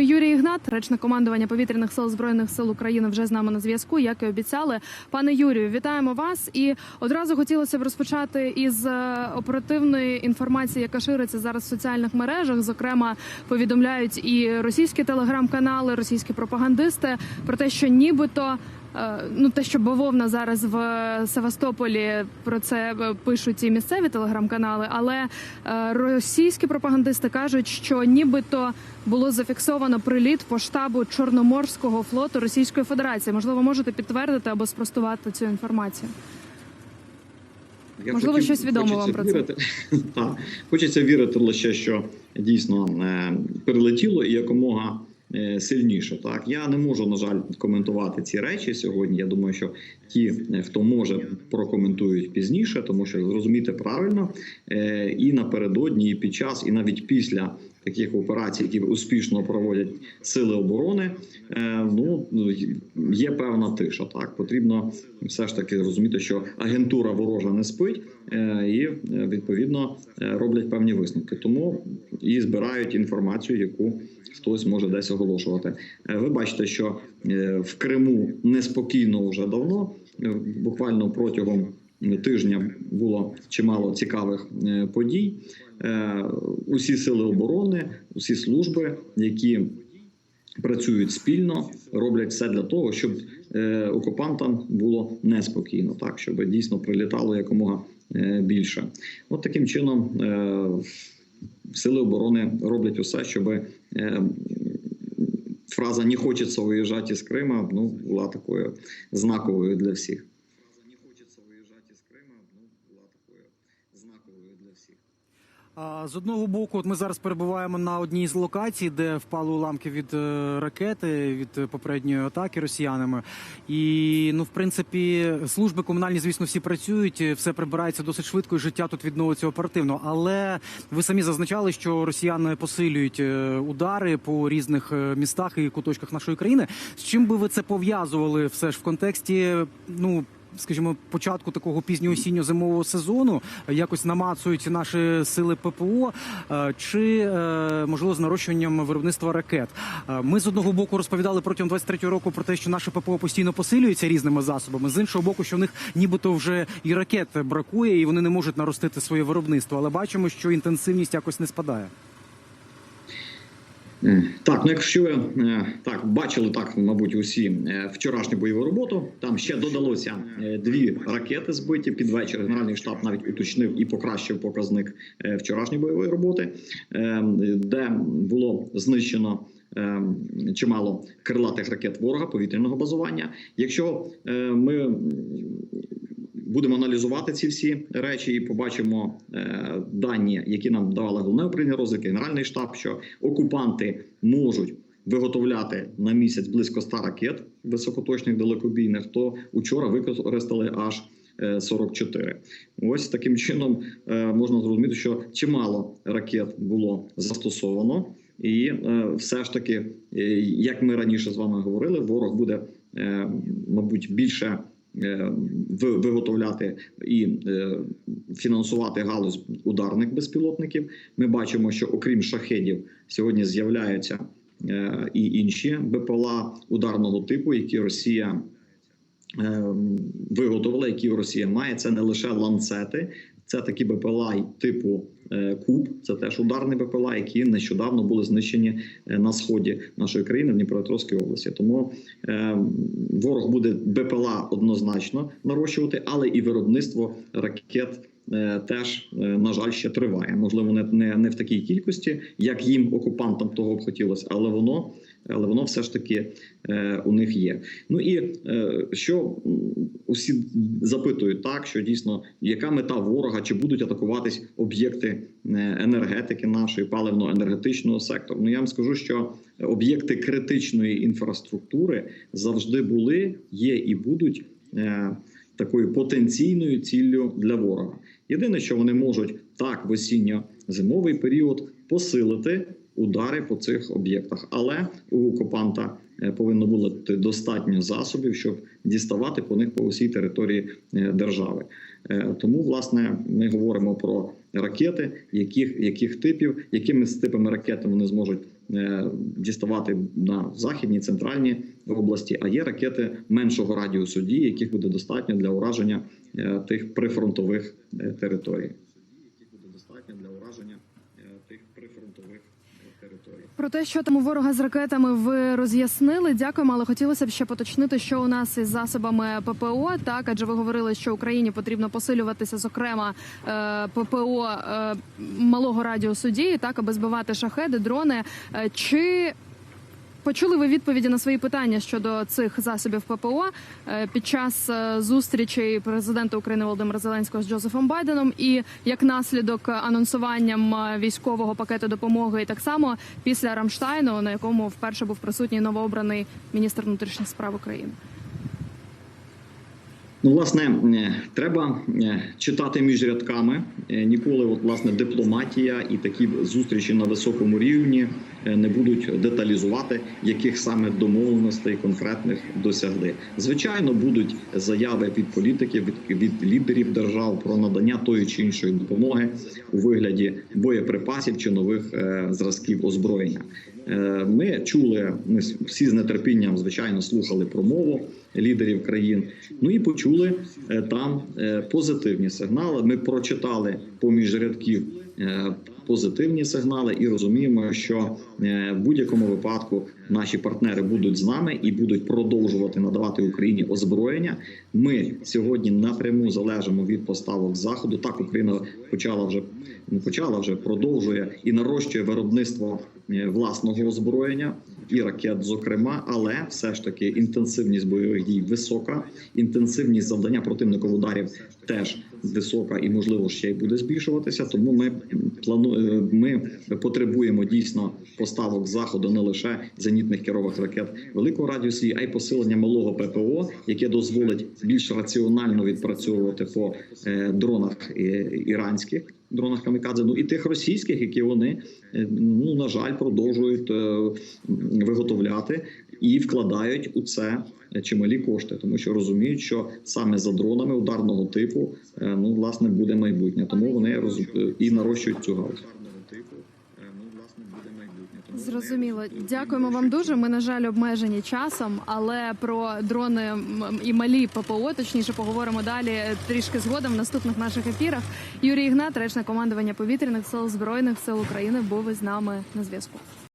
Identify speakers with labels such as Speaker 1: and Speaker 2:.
Speaker 1: Юрій Ігнат, речник командування повітряних сил збройних сил України, вже з нами на зв'язку. Як і обіцяли, пане Юрію, вітаємо вас. І одразу хотілося б розпочати із е, оперативної інформації, яка шириться зараз в соціальних мережах. Зокрема, повідомляють і російські телеграм-канали, російські пропагандисти про те, що нібито. Е, Ну, те, що бавовна зараз в Севастополі про це е, пишуть і місцеві телеграм-канали, але е, російські пропагандисти кажуть, що нібито було зафіксовано приліт по штабу Чорноморського флоту Російської Федерації. Можливо, можете підтвердити або спростувати цю інформацію.
Speaker 2: Я
Speaker 1: Можливо,
Speaker 2: хотів-
Speaker 1: щось відомо вам про це?
Speaker 2: вірити. Так, хочеться вірити лише, що дійсно перелетіло і якомога сильніше. Так я не можу на жаль коментувати ці речі сьогодні. Я думаю, що ті, е, хто може, прокоментують пізніше, тому що зрозуміти правильно е, і напередодні, і під час, і навіть після. Таких операцій, які успішно проводять сили оборони, е, ну є певна тиша. Так потрібно все ж таки розуміти, що агентура ворожа не спить, е, і е, відповідно роблять певні висновки. Тому і збирають інформацію, яку хтось може десь оголошувати. Ви бачите, що в Криму неспокійно вже давно, буквально протягом тижня було чимало цікавих подій. Е, Усі сили оборони, усі служби, які працюють спільно, роблять все для того, щоб е, окупантам було неспокійно, так щоб дійсно прилітало якомога е, більше. От таким чином сили оборони роблять усе, щоб фраза «не хочеться виїжджати з Крима» ну була такою знаковою для всіх. Фраза «не хочеться виїжджати з Крима» ну була такою знаковою для всіх.
Speaker 3: А, З одного боку, от ми зараз перебуваємо на одній з локацій, де впали уламки від е, ракети від е, попередньої атаки росіянами. І ну, в принципі, служби комунальні, звісно, всі працюють, е, все прибирається досить швидко, і життя тут відновиться оперативно. Але ви самі зазначали, що росіяни посилюють удари по різних містах і куточках нашої країни. З чим би ви це пов'язували все ж в контексті? Ну скажімо, початку такого пізнього осінньо-зимового сезону якось намацують наші сили ППО е, чи е, можливо з нарощуванням виробництва ракет. Е, Ми з одного боку розповідали протягом 23-го року про те, що наше ППО постійно посилюється різними засобами. З іншого боку, що в них нібито вже і ракет бракує, і вони не можуть наростити своє виробництво. Але бачимо, що інтенсивність якось не спадає.
Speaker 2: Так, ну якщо ви е, так бачили так, мабуть, усі е, вчорашню бойову роботу. Там ще додалося е, дві ракети збиті під вечір. Генеральний штаб навіть уточнив і покращив показник вчорашньої бойової роботи, де було знищено. Чимало крилатих ракет ворога повітряного базування. Якщо ми будемо аналізувати ці всі речі і побачимо е, дані, які нам давали головне управління розвідки, генеральний штаб, що окупанти можуть виготовляти на місяць близько 100 ракет високоточних далекобійних, то учора використали аж е, 44. Ось таким чином е, можна зрозуміти, що чимало ракет було застосовано, і е, все ж таки, е, як ми раніше з вами говорили, ворог буде, е, мабуть, більше е, виготовляти і е, фінансувати галузь ударних безпілотників. Ми бачимо, що окрім шахедів сьогодні з'являються е, і інші БПЛА ударного типу, які Росія е, виготовила, які Росія має. Це не лише ланцети, це такі БПЛА типу е, Куб. Це теж ударні БПЛА, які нещодавно були знищені е, на сході нашої країни в Дніпропетровській області. Тому е, ворог буде БПЛА однозначно нарощувати, але і виробництво ракет. е, Теж на жаль ще триває. Можливо, не, не, не в такій кількості, як їм окупантам того б хотілося, але воно але воно все ж таки е, у них є. Ну і е, що усі запитують так, що дійсно яка мета ворога, чи будуть атакуватись об'єкти е, енергетики нашої паливно-енергетичного сектору? Ну я вам скажу, що об'єкти критичної інфраструктури завжди були, є і будуть. Такою потенційною ціллю для ворога. Єдине, що вони можуть так в осінньо-зимовий період посилити удари по цих об'єктах, але у окупанта е, повинно бути достатньо засобів, щоб діставати по них по усій території е, держави. Е, Тому, власне, ми говоримо про ракети, яких яких типів, якими типами ракет вони зможуть діставати на західній центральній області. А є ракети меншого радіусу дії, яких буде достатньо для ураження тих прифронтових територій. Яких буде достатньо для ураження е, тих прифронтових е, територій.
Speaker 1: Про те, що там у ворога з ракетами, ви роз'яснили. Дякуємо, але хотілося б ще поточнити, що у нас із засобами ППО. Так, адже ви говорили, що Україні потрібно посилюватися, зокрема е, ППО е, малого радіусу дії, так аби збивати шахеди, дрони. Е, Чи Почули ви відповіді на свої питання щодо цих засобів ППО е, під час е, зустрічі президента України Володимира Зеленського з Джозефом Байденом, і як наслідок анонсуванням е, військового пакету допомоги, і так само після Рамштайну, на якому вперше був присутній новообраний міністр внутрішніх справ України.
Speaker 2: Ну, власне, е, треба е, читати між рядками. Е, Ніколи, от власне, дипломатія і такі зустрічі на високому рівні не будуть деталізувати, яких саме домовленостей конкретних досягли. Звичайно, будуть заяви від політиків, від, від лідерів держав про надання тої чи іншої допомоги у вигляді боєприпасів чи нових зразків озброєння. Е, Ми чули, ми всі з нетерпінням, звичайно, слухали промову лідерів країн. Ну і почули е, там е, позитивні сигнали. Ми прочитали поміж рядків е, позитивні сигнали і розуміємо, що е, в будь-якому випадку наші партнери будуть з нами і будуть продовжувати надавати Україні озброєння. Ми сьогодні напряму залежимо від поставок заходу. Так Україна почала вже не почала вже продовжує і нарощує виробництво е, власного озброєння і ракет, зокрема, але все ж таки інтенсивність бойових дій висока, інтенсивність завдання противникових ударів теж висока і можливо ще й буде збільшуватися. Тому ми плануємо, ми потребуємо дійсно поставок заходу не лише зенітних керових ракет великого радіусу, а й посилення малого ППО, яке дозволить більш раціонально відпрацьовувати по е, дронах е, іранських. Дронах камікадзе, ну і тих російських, які вони е, ну на жаль продовжують е, виготовляти і вкладають у це чималі кошти, тому що розуміють, що саме за дронами ударного типу е, ну власне буде майбутнє. Тому вони роз і нарощують цю галузь.
Speaker 1: Зрозуміло, дякуємо вам дуже. Ми на жаль обмежені часом, але про дрони і малі ППО, точніше, поговоримо далі трішки згодом в наступних наших ефірах. Юрій Ігнат, речне командування повітряних сил збройних сил України, був із нами на зв'язку.